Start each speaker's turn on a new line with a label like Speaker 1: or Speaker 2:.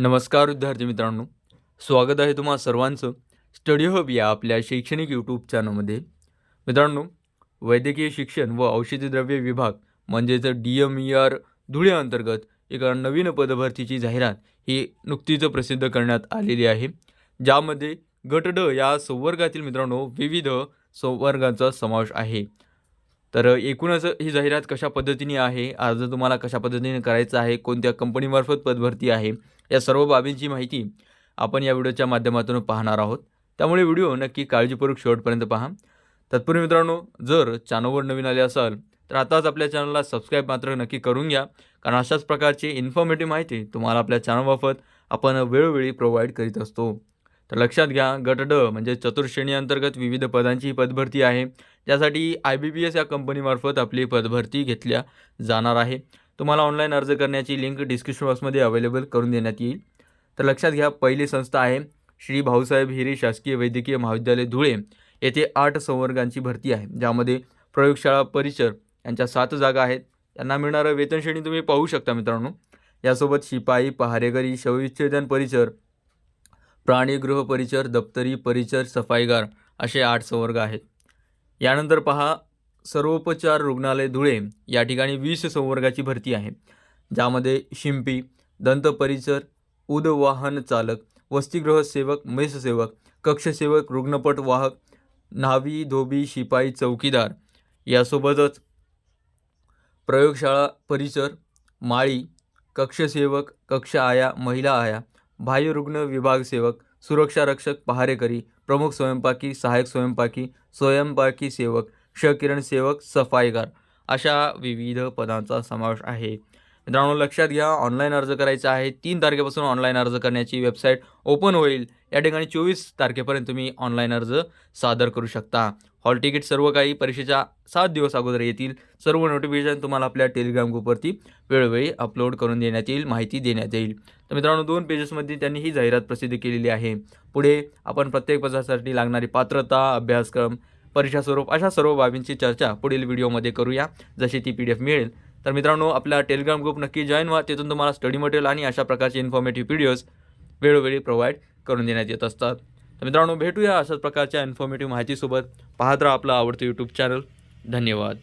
Speaker 1: नमस्कार विद्यार्थी मित्रांनो. स्वागत आहे तुम्हा सर्वांचं स्टडी हब या आपल्या शैक्षणिक यूट्यूब चॅनलमध्ये मित्रांनो वैद्यकीय शिक्षण व औषधी द्रव्य विभाग म्हणजेच D M E R Dhule अंतर्गत एका नवीन पदभरतीची जाहिरात ही नुकतीच प्रसिद्ध करण्यात आलेली आहे. ज्यामध्ये गट ड या संवर्गातील मित्रांनो विविध संवर्गांचा समावेश आहे. तर एकूणच ही जाहिरात कशा पद्धतीने आहे? अर्ज तुम्हाला कशा पद्धतीने करायचा आहे? कोणत्या कंपनीमार्फत पदभरती आहे? या सर्व बाबींची माहिती आपण या व्हिडिओच्या माध्यमातून पाहणार आहोत. त्यामुळे व्हिडिओ नक्की काळजीपूर्वक शेवटपर्यंत पहा. तत्पूर्वी मित्रांनो जर चॅनलवर नवीन आले असाल तर आताच आपल्या चॅनलला सबस्क्राईब मात्र नक्की करून घ्या कारण अशाच प्रकारची इन्फॉर्मेटिव्ह माहिती तुम्हाला आपल्या चॅनलमार्फत आपण वेळोवेळी प्रोव्हाइड करीत असतो. तर लक्षात घ्या गट ड म्हणजे चतुर्श्रेणी अंतर्गत विविध पदांची ही पदभरती आहे. त्यासाठी आय बी बी एस या कंपनीमार्फत आपली पदभरती घेतल्या जाणार आहे. तुम्हाला ऑनलाईन अर्ज करण्याची लिंक डिस्क्रिप्शन बॉक्समध्ये अवेलेबल करून देण्यात येईल. तर लक्षात घ्या पहिली संस्था आहे श्री भाऊसाहेब हिरे शासकीय वैद्यकीय महाविद्यालय धुळे. येथे आठ संवर्गांची भरती आहे ज्यामध्ये प्रयोगशाळा परिसर यांच्या सात जागा आहेत. त्यांना मिळणारं वेतनश्रेणी तुम्ही पाहू शकता मित्रांनो. यासोबत शिपाई पहारेकरी शवविच्छेदन परिसर प्राणीगृह परिचर दप्तरी परिचर सफाईगार असे आठ संवर्ग आहेत. यानंतर पहा सर्वोपचार रुग्णालय धुळे या ठिकाणी वीस संवर्गाची भरती आहे. ज्यामध्ये शिंपी दंतपरिचर उदवाहन चालक वसतिगृह सेवक मेससेवक कक्षसेवक रुग्णपट वाहक न्हावी धोबी शिपाई चौकीदार यासोबतच प्रयोगशाळा परिसर माळी कक्षसेवक कक्ष आया महिला आया बाह्यरुग्ण विभाग सेवक सुरक्षा रक्षक पहारेकरी प्रमुख स्वयंपाकी सहाय्यक स्वयंपाकी स्वयंपाकी सेवक क्षकिरण सेवक सफाईगार अशा विविध पदांचा समावेश आहे. मित्रांनो लक्षात घ्या ऑनलाईन अर्ज करायचा आहे. तीन तारखेपासून ऑनलाईन अर्ज करण्याची वेबसाईट ओपन होईल. या ठिकाणी चोवीस तारखेपर्यंत तुम्ही ऑनलाईन अर्ज सादर करू शकता. हॉल तिकीट सर्व काही परीक्षेच्या सात दिवस अगोदर येतील. सर्व नोटिफिकेशन तुम्हाला आपल्या टेलिग्राम ग्रुपवरती वेळोवेळी अपलोड करून देण्यात येईल माहिती देण्यात येईल. तर मित्रांनो दोन पेजेसमध्ये त्यांनी ही जाहिरात प्रसिद्ध केलेली आहे. पुढे आपण प्रत्येक पदासाठी लागणारी पात्रता अभ्यासक्रम परीक्षा स्वरूप अशा सर्व बाबींची चर्चा पुढील व्हिडिओमध्ये करूया. जशी ती पी डी एफ मिळेल. तर मित्रांनो आपला टेलिग्राम ग्रुप नक्की जॉईन व्हा. तिथून तुम्हाला स्टडी मटेरियल आणि अशा प्रकारचे इन्फॉर्मेटिव्ह व्हिडिओज वेळोवेळी प्रोव्हाइड करून देण्यात येत असतात. तर मित्रांनो भेटूया अशाच प्रकारच्या इन्फॉर्मेटिव्ह माहितीसोबत. पाहत राहा आपलं आवडतं यूट्यूब चॅनल धन्यवाद.